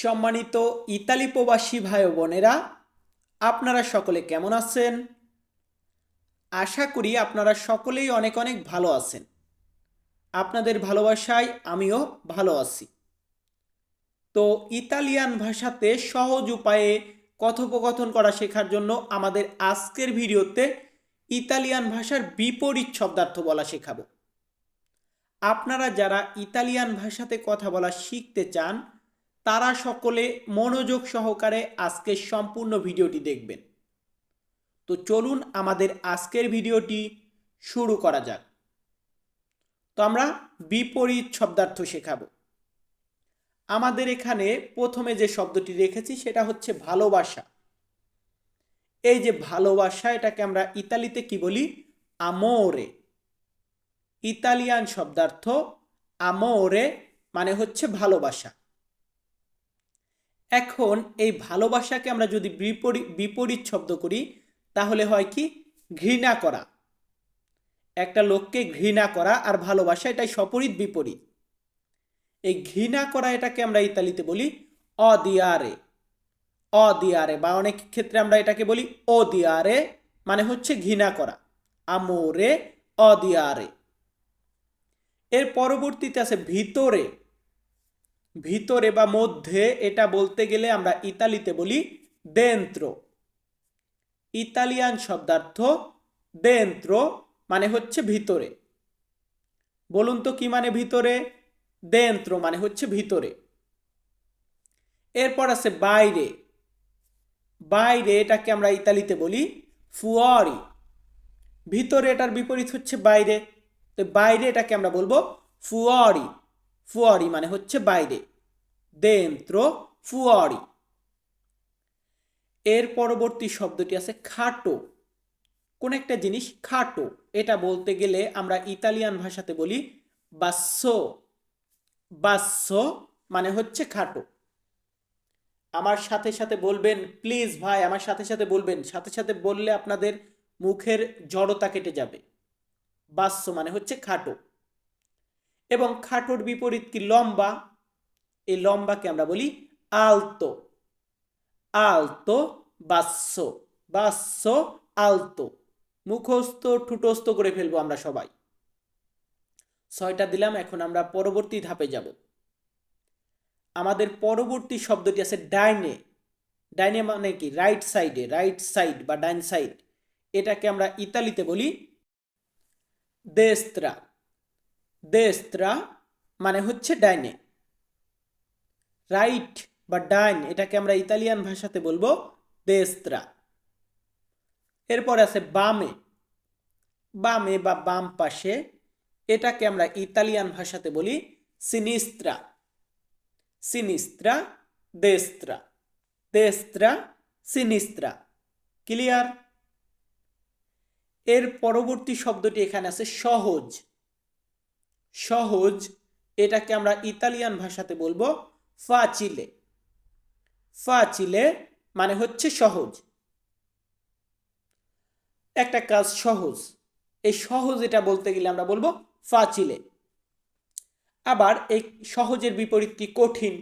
সম্মানিত ইতালি প্রবাসী ভাই বোনেরা, আপনারা সকলে কেমন আছেন? আশা করি আপনারা সকলেই অনেক অনেক ভালো আছেন। আপনাদের ভালোবাসায় আমিও ভালো আছি। তো ইতালিয়ান ভাষাতে সহজ উপায়ে কথোপকথন করা শেখার জন্য আমাদের আজকের ভিডিওতে ইতালিয়ান ভাষার বিপরীত শব্দার্থ বলা শেখাবো। আপনারা যারা ইতালিয়ান ভাষাতে কথা বলা শিখতে চান তারা সকলে মনোযোগ সহকারে আজকের সম্পূর্ণ ভিডিওটি দেখবেন। তো চলুন আমাদের আজকের ভিডিওটি শুরু করা যাক। তো আমরা বিপরীত শব্দার্থ শেখাবো। আমাদের এখানে প্রথমে যে শব্দটি রেখেছি সেটা হচ্ছে ভালোবাসা। এই যে ভালোবাসা এটাকে আমরা ইতালিতে কি বলি? আমোরে ইতালিয়ান শব্দার্থ আমোরে মানে হচ্ছে ভালোবাসা। এখন এই ভালোবাসাকে আমরা যদি বিপরীত বিপরীত শব্দ করি, তাহলে হয় কি? ঘৃণা করা। একটা লোককে ঘৃণা করা আর ভালোবাসা এটাই সপরীত বিপরীত। এই ঘৃণা করা এটাকে আমরা ইতালিতে বলি অদিয়ারে। অদিয়ারে বা অনেক ক্ষেত্রে আমরা এটাকে বলি অদিয়ারে মানে হচ্ছে ঘৃণা করা। আমোরে, অদিয়ারে। এর পরবর্তীতে আছে ভিতরে। ভিতরে বা মধ্যে এটা বলতে গেলে আমরা ইতালিতে বলি দেন্ত্র ইতালিয়ান শব্দার্থ দেন্ত্র মানে হচ্ছে ভিতরে। বলুন তো কি মানে ভিতরে? দেন্ত্র মানে হচ্ছে ভিতরে। এরপর আছে বাইরে। বাইরে এটাকে আমরা ইতালিতে বলি ফুয়ারি ভিতরে এটার বিপরীত হচ্ছে বাইরে। তো বাইরে এটাকে আমরা বলব ফুয়ারি ফুয়ারি মানে হচ্ছে বাইরে। দেন্ত্র ফুয়ারি। এর পরবর্তী শব্দটি আছে খাটো। কোন একটা জিনিস খাটো। এটা বলতে গেলে আমরা ইতালিয়ান ভাষাতে বলি বাস্য বাস্য মানে হচ্ছে খাটো। আমার সাথে সাথে বলবেন, প্লিজ ভাই, আমার সাথে সাথে বলবেন। সাথে সাথে বললে আপনাদের মুখের জড়তা কেটে যাবে। বাস্য মানে হচ্ছে খাটো। এবং খাটোর বিপরীত কি লম্বা? এই লম্বাকে আমরা বলি আলতো। আলতো, বাস্য বাস্য, আলতো। মুখস্থ, ঠুটস্থ করে ফেলব আমরা সবাই। ছয়টা দিলাম, এখন আমরা পরবর্তী ধাপে যাব। আমাদের পরবর্তী শব্দটি আছে ডাইনে। ডাইনে মানে কি? রাইট সাইডে, রাইট সাইড বা ডাইন সাইড। এটাকে আমরা ইতালিতে বলি দেস্ত্রা। দেস্ত্রা মানে হচ্ছে ডাইনে। রাইট বা ডাইন, এটাকে আমরা ইতালিয়ান ভাষাতে বলব দেস্ত্রা। এরপর আছে বামে। বামে বা বাম পাশে এটাকে আমরা ইতালিয়ান ভাষাতে বলি সিনিস্ত্রা। সিনিস্ত্রা, দেস্ত্রা। দেস্ত্রা, সিনিস্ত্রা। ক্লিয়ার? এর পরবর্তী শব্দটি এখানে আছে সহজ। সহজ, এটাকে আমরা ইতালিয়ান ভাষাতে বলব ফাচিলে ফাচিলে মানে হচ্ছে সহজ। একটা কাজ সহজ। এই সহজ এটা বলতে গেলে আমরা বলব ফাচিলে আবার এই সহজের বিপরীত কি কঠিন?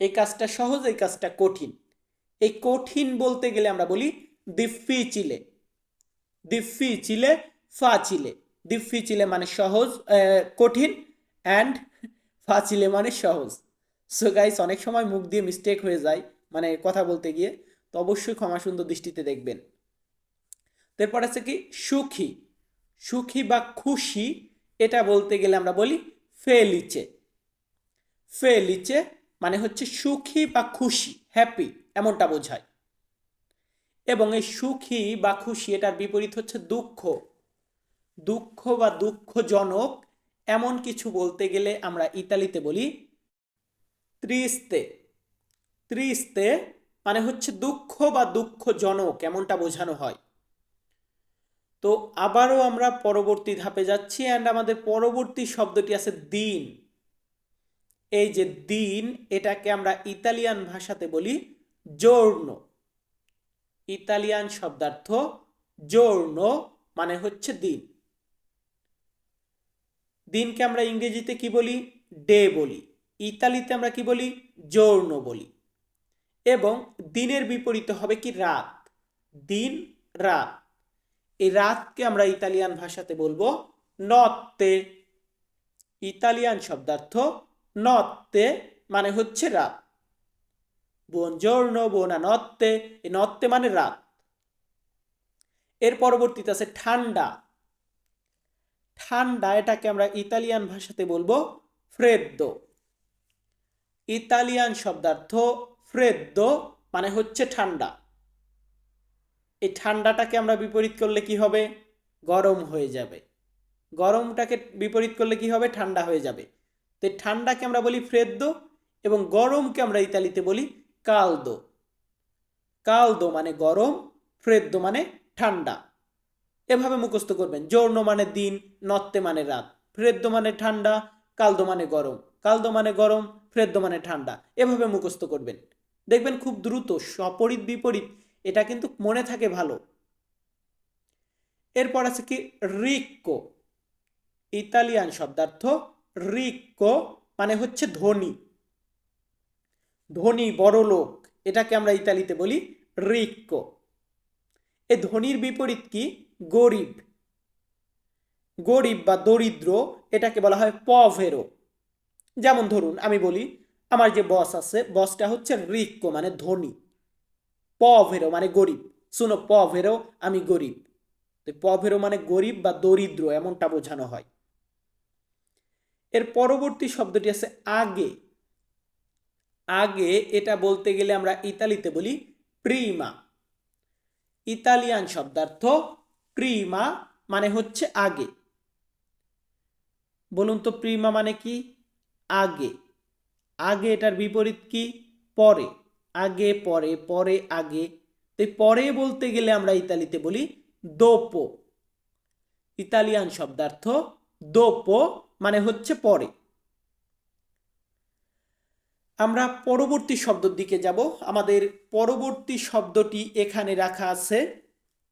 এই কাজটা সহজ, এই কাজটা কঠিন। এই কঠিন বলতে গেলে আমরা বলি দিফিচিলে দিফিচিলে ফাচিলে দিফিচিলে মানে সহজ কঠিন অ্যান্ড ফাচিলে মানে সহজ। সো গাইস অনেক সময় মুখ দিয়ে মিস্টেক হয়ে যায় মানে কথা বলতে গিয়ে, তো অবশ্যই ক্ষমা সুন্দর দৃষ্টিতে দেখবেন। তারপর আছে কি? সুখী। সুখী বা খুশি, এটা বলতে গেলে আমরা বলি ফেলিচে ফেলিচে মানে হচ্ছে সুখী বা খুশি হ্যাপি এমনটা বোঝায়। এবং এই সুখী বা খুশি, এটার বিপরীত হচ্ছে দুঃখ। দুঃখ বা দুঃখজনক এমন কিছু বলতে গেলে আমরা ইতালিতে বলি ত্রিস্তে। ত্রিস্তে মানে হচ্ছে দুঃখ বা দুঃখজনক এমনটা বোঝানো হয়। তো আবারও আমরা পরবর্তী ধাপে যাচ্ছি অ্যান্ড আমাদের পরবর্তী শব্দটি আছে দিন। এই যে দিন এটাকে আমরা ইতালিয়ান ভাষাতে বলি জোর্ণ ইতালিয়ান শব্দার্থ জোর্ণ মানে হচ্ছে দিন। দিনকে আমরা ইংরেজিতে কি বলি? ডে বলি। ইতালিতে আমরা কি বলি? জোর্ণ বলি। এবং দিনের বিপরীতে হবে কি? রাত। দিন, রাত। এই রাতকে আমরা ইতালিয়ান ভাষাতে বলব নত্তে। ইতালিয়ান শব্দার্থ নত্তে মানে হচ্ছে রাত। বুনজর্ণ বোনা নত্তে। এই নত্তে মানে রাত। এর পরবর্তীতে আছে ঠান্ডা। ঠান্ডা, এটাকে আমরা ইতালিয়ান ভাষাতে বলব ফ্রেদ্দো ইতালিয়ান শব্দার্থ ফ্রেদ্দো মানে হচ্ছে ঠান্ডা। এই ঠান্ডাটাকে আমরা বিপরীত করলে কি হবে? গরম হয়ে যাবে। গরমটাকে বিপরীত করলে কি হবে? ঠান্ডা হয়ে যাবে। তো ঠান্ডাকে আমরা বলি ফ্রেদ্দো এবং গরমকে আমরা ইতালিতে বলি কালদো কালদো মানে গরম ফ্রেদ্দো মানে ঠান্ডা। এভাবে মুখস্থ করবেন। জোর্ণ মানে দিন, নত্তে মানে রাত, ফ্রেদ্দো মানে ঠান্ডা কালদো মানে গরম কালদো মানে গরম, ফ্রেদ্দো মানে ঠান্ডা, এভাবে মুখস্থ করবেন। দেখবেন খুব দ্রুত, সপরিত বিপরীত, এটা কিন্তু মনে থাকে ভালো। এরপর আছে কি? রিক্কো, ইতালিয়ান শব্দার্থ রিক্কো মানে হচ্ছে ধনী। ধনী, বড় লোক, এটাকে আমরা ইতালিতে বলি রিক্কো। এ ধনীর বিপরীত কি? গরিব। গরিব বা দরিদ্র এটাকে বলা হয় পভেরো। যেমন ধরুন, আমি বলি, আমার যে বস আছে বসটা হচ্ছে রিক্কো মানে ধনী। পভেরো মানে গরিব। শুনো, পভেরো, আমি গরিব। পভেরো মানে গরিব বা দরিদ্র, এমনটা বোঝানো হয়। এর পরবর্তী শব্দটি আছে আগে। আগে এটা বলতে গেলে আমরা ইতালিতে বলি প্রিমা। ইতালিয়ান শব্দার্থ প্রিমা মানে হচ্ছে আগে। বলুন তো প্রিমা মানে কি? আগে। আগে এটার বিপরীত কি? পরে। আগে, পরে পরে, আগে। তো পরে বলতে গেলে আমরা ইতালিতে বলি দোপো ইতালিয়ান শব্দার্থ দোপো মানে হচ্ছে পরে। আমরা পরবর্তী শব্দের দিকে যাব। আমাদের পরবর্তী শব্দটি এখানে রাখা আছে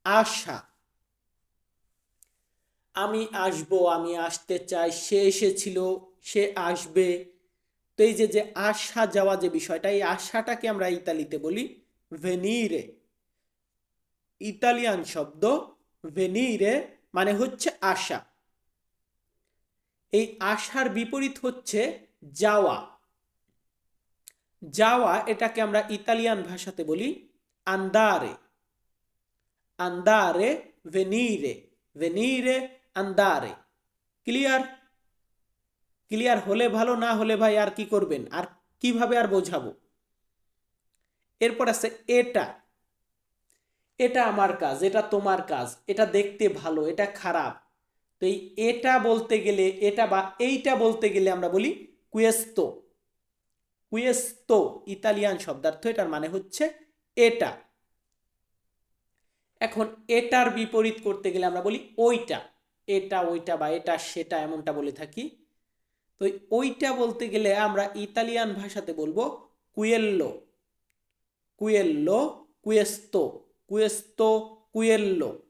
আশা আমি আসব, আমি আসতে চাই, সে এসেছিল, সে আসবে। তো এই যে যে আশা যাওয়া যে বিষয়টা, এই আশাটাকে আমরা ইতালিতে বলি ভেনিরে ইতালিয়ান শব্দ ভেনিরে মানে হচ্ছে আশা। এই আশার বিপরীত হচ্ছে যাওয়া। যাওয়া এটাকে আমরা ইতালিয়ান ভাষাতে বলি আন্দারে আন্দারে ভেনিরে ভেনিরে আন্দারে ক্লিয়ার ক্লিয়ার হলে ভালো, না হলে ভাই আর কি করবেন? আর কীভাবে আর বোঝাবো? এরপর আছে এটা। এটা আমার কাজ, এটা তোমার কাজ, এটা দেখতে ভালো, এটা খারাপ। তো এই এটা বলতে গেলে, এটা বা এইটা বলতে গেলে আমরা বলি কুয়েস্তো। কুয়েস্তো, ইতালিয়ান শব্দার্থ, এটার মানে হচ্ছে এটা। এখন এটার বিপরীত করতে গেলে আমরা বলি ওইটা। এটা, ওইটা বা এটা, সেটা এমনটা বলে থাকি। তো ওইটা বলতে গেলে আমরা ইতালিয়ান ভাষাতে বলব কুয়েল্লো। কুয়েল্লো, কুয়েস্তো কুয়েস্তো, কুয়েল্লো।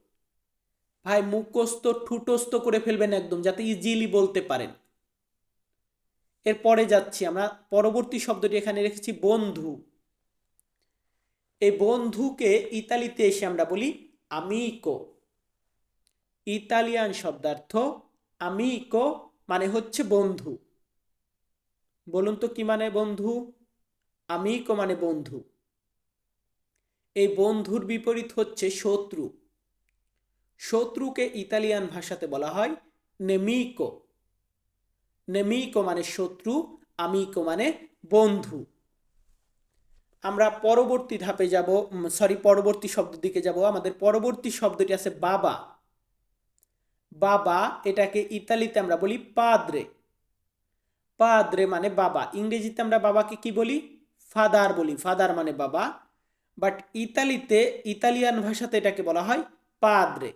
ভাই, মুখস্থ, ঠুটস্থ করে ফেলবেন একদম, যাতে ইজিলি বলতে পারেন। এরপরে যাচ্ছি আমরা, পরবর্তী শব্দটি এখানে রেখেছি, বন্ধু। এই বন্ধুকে ইতালিতে এসে আমরা বলি আমিকো ইতালিয়ান শব্দার্থ আমিকো মানে হচ্ছে বন্ধু। বলুন তো কি মানে বন্ধু? আমিকো মানে বন্ধু। এই বন্ধুর বিপরীত হচ্ছে শত্রু। শত্রুকে ইতালিয়ান ভাষাতে বলা হয় নেমিকো নেমিকো মানে শত্রু আমিকো মানে বন্ধু। আমরা পরবর্তী ধাপে যাব সরি পরবর্তী শব্দের দিকে যাব। আমাদের পরবর্তী শব্দটি আছে বাবা। বাবা এটাকে ইতালিতে আমরা বলি পাদ্রে। পাদ্রে মানে বাবা। ইংরেজিতে আমরা বাবাকে কি বলি? ফাদার বলি। ফাদার মানে বাবা। বাট ইতালিতে, ইতালিয়ান ভাষাতে এটাকে বলা হয় পাদ্রে।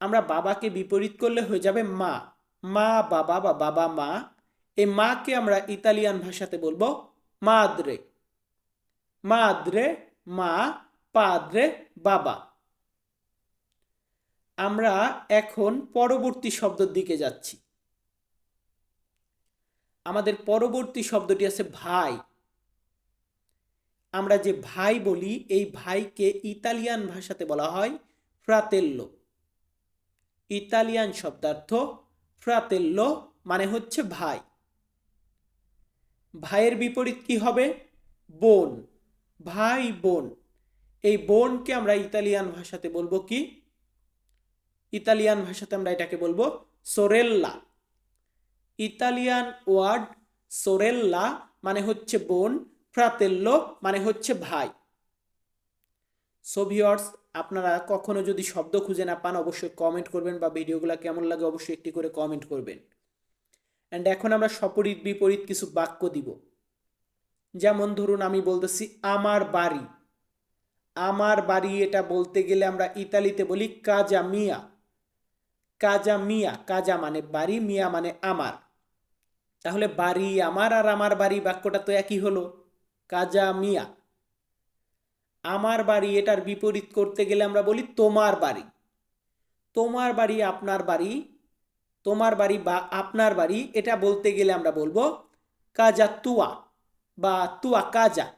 আমরা বাবাকে বিপরীত করলে হয়ে যাবে মা। মা বাবা বা বাবা মা। এই মাকে আমরা ইতালিয়ান ভাষাতে বলব মাদ্রে। মাদ্রে মা, পাদ্রে বাবা। আমরা এখন পরবর্তী শব্দের দিকে যাচ্ছি। আমাদের পরবর্তী শব্দটি আছে ভাই। আমরা যে ভাই বলি, এই ভাইকে ইতালিয়ান ভাষাতে বলা হয় ফ্রাতেল্লো। ইতালিয়ান শব্দার্থ ফ্রাতেল্লো মানে হচ্ছে ভাই। ভাইয়ের বিপরীত কি হবে? বোন। ভাই বোন। এই বোনকে আমরা ইতালিয়ান ভাষাতে বলব কি? ইতালিয়ান ভাষাতে আমরা এটাকে বলব সোরেল্লা ইতালিয়ান ওয়ার্ড সোরেল্লা মানে হচ্ছে বোন ফ্রাতেল্লো মানে হচ্ছে ভাই। সোভিয়র্স আপনারা কখনো যদি শব্দ খুঁজে না পান, অবশ্যই কমেন্ট করবেন বা ভিডিওগুলো কেমন লাগে অবশ্যই একটি করে কমেন্ট করবেন। অ্যান্ড এখন আমরা সপরিত বিপরীত কিছু বাক্য দিব। যেমন ধরুন, আমি বলতেছি, আমার বাড়ি। আমার বাড়ি এটা বলতে গেলে আমরা ইতালিতে বলি, কাজা মিয়া। কাজা মিয়া, কাজা মানে বাড়ি, মিয়া মানে আমার। তাহলে বাড়ি আমার আর আমার বাড়ি বাক্যটা তো একই হলো। কাজা মিয়া। আমার বাড়ি এটার বিপরীত করতে গেলে আমরা বলি তোমার বাড়ি। তোমার বাড়ি, আপনার বাড়ি, তোমার বাড়ি বা আপনার বাড়ি, এটা বলতে গেলে আমরা বলব কাজা তুয়া বা তুয়া কাজা।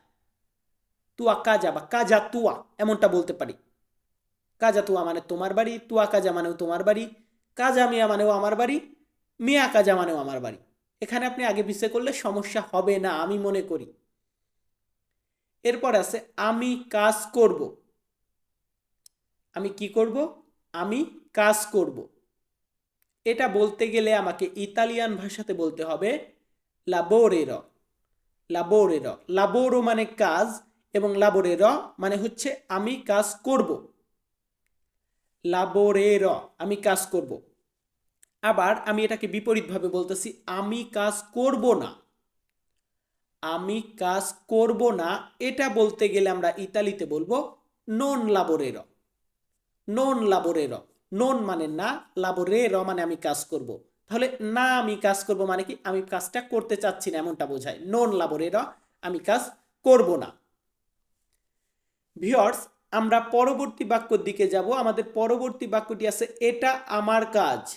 তুয়া কাজা বা কাজা তুয়া, এমনটা বলতে পারি। কাজা তুয়া মানে তোমার বাড়ি, তুয়া কাজা মানেও তোমার বাড়ি কাজা মিয়া মানেও আমার বাড়ি, মিয়া কাজা মানেও আমার বাড়ি। এখানে আপনি আগে পিছিয়ে করলে সমস্যা হবে না, আমি মনে করি। এরপর আছে, আমি কাজ করব। আমি কি করব? আমি কাজ করব। এটা বলতে গেলে আমাকে ইতালিয়ান ভাষাতে বলতে হবে লাবোরের লাবোরের লাবোরো মানে কাজ এবং লাবোরের মানে হচ্ছে আমি কাজ করব। লাবোরের আমি কাজ করব। আবার আমি এটাকে বিপরীতভাবে বলতেছি, আমি কাজ করব না। আমি কাজ করব না, এটা বলতে গেলে আমরা ইতালিতে বলব নন লাবোরের নন লাবোরের নন মানে না লাবোরের মানে আমি কাজ করব। তাহলে না আমি কাজ করব মানে কি, আমি কাজটা করতে চাচ্ছি না এমনটা বোঝায়। নন লাবোরের আমি কাজ করব না। ভিওর্স আমরা পরবর্তী বাক্যর দিকে যাব। আমাদের পরবর্তী বাক্যটি আছে, এটা আমার কাজ।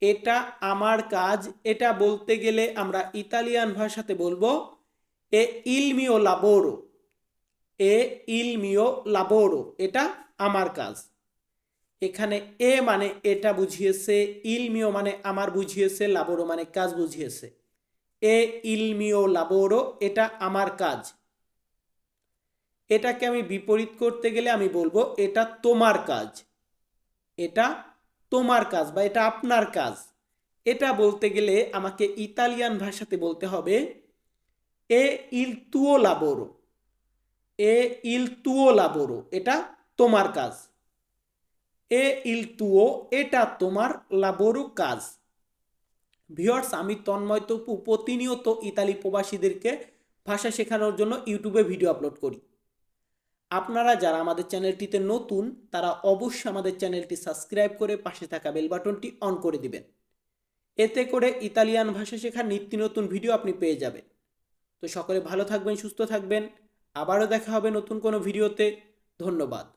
এটা আমার কাজ। এটা বলতে গেলে আমরা ইতালিয়ান ভাষাতে বলব, এ ইলমিও লাবোরো। এ ইলমিও লাবোরো। এটা আমার কাজ। এখানে এ মানে এটা বুঝিয়েছে ইলমিও মানে আমার বুঝিয়েছে, লাবোরো মানে কাজ বুঝিয়েছে। এ ইলমিও লাবোরো। এটা আমার কাজ। এটাকে আমি বিপরীত করতে গেলে আমি বলব, এটা তোমার কাজ। এটা তোমার কাজ বা এটা আপনার কাজ। এটা বলতে গেলে আমাকে ইতালিয়ান ভাষাতে বলতে হবে, এ ইল তুও লাবোরো। এ ইল তুও লাবোরো, এটা তোমার কাজ। এ ইল তুও, এটা তোমার লাবোরো কাজ। ভিওর্স আমি তন্ময় তপু, প্রতিনিয়ত ইতালি প্রবাসীদেরকে ভাষা শেখানোর জন্য ইউটিউবে ভিডিও আপলোড করি। আপনারা যারা আমাদের চ্যানেলটিতে নতুন, তারা অবশ্যই আমাদের চ্যানেলটি সাবস্ক্রাইব করে পাশে থাকা বেল বাটনটি অন করে দিবেন। এতে করে ইতালিয়ান ভাষা শেখার নিত্য নতুন ভিডিও আপনি পেয়ে যাবেন। তো সকলে ভালো থাকবেন, সুস্থ থাকবেন। আবারও দেখা হবে নতুন কোনো ভিডিওতে। ধন্যবাদ।